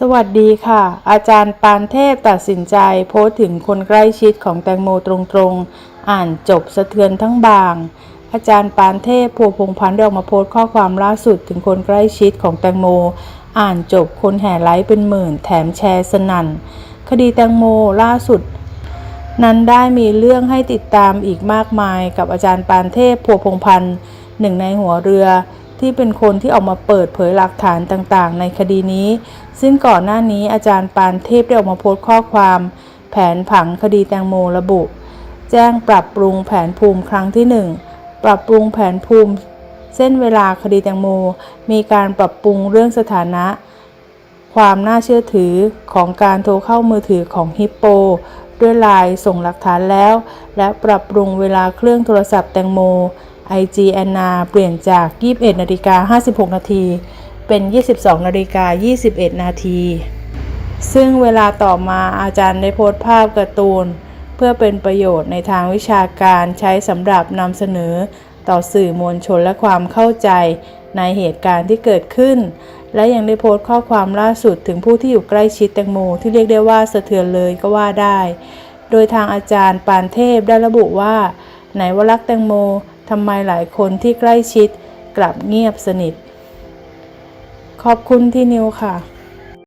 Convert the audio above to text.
สวัสดีค่ะ อาจารย์ปานเทพตัดสินใจโพสถึงคนใกล้ชิดของแตงโมตรงๆ อ่านจบสะเทือนทั้งบาง อาจารย์ปานเทพพัวพงพันธ์ได้ออกมาโพสข้อความล่าสุดถึงคนใกล้ชิดของแตงโม อ่านจบคนแห่ไลค์เป็นหมื่น แถมแชร์สนั่น คดีแตงโมล่าสุด นั้นได้มีเรื่องให้ติดตามอีกมากมายกับอาจารย์ปานเทพพัวพงพันธ์หนึ่งในหัวเรือ ที่เป็นคนที่ออกมาเปิดเผยหลักฐานต่างๆ ในคดีนี้ ซึ่งก่อนหน้านี้อาจารย์ปานเทพได้ออกมาโพสต์ข้อความ แผนผังคดีแตงโมระบุ แจ้งปรับปรุงแผนภูมิครั้งที่ 1 ปรับปรุงแผนภูมิ เส้นเวลาคดีแตงโม มีการปรับปรุงเรื่องสถานะ ความน่าเชื่อถือของการโทรเข้ามือถือของฮิปโปด้วยลน์ส่งหลักฐานแล้ว และปรับปรุงเวลาเครื่องโทรศัพท์แตงโม IG แอนนาเปลี่ยนจาก 21นาฬิกา56 นาที เป็น 22นาฬิกา21 นาที ซึ่งเวลาต่อมาอาจารย์ได้โพสต์ภาพการ์ตูน เพื่อเป็นประโยชน์ในทางวิชาการใช้สำหรับนำเสนอต่อสื่อมวลชนและความเข้าใจในเหตุการณ์ที่เกิดขึ้น และยังได้โพสต์ข้อความล่าสุดถึงผู้ที่อยู่ใกล้ชิดแตงโมที่เรียกได้ว่าสะเทือนเลยก็ว่าได้ โดยทางอาจารย์ปานเทพได้ระบุว่า ไหนว่ารักแตงโม ทำไมหลายคนที่ใกล้ชิดกลับเงียบสนิท ขอบคุณที่นิวค่ะ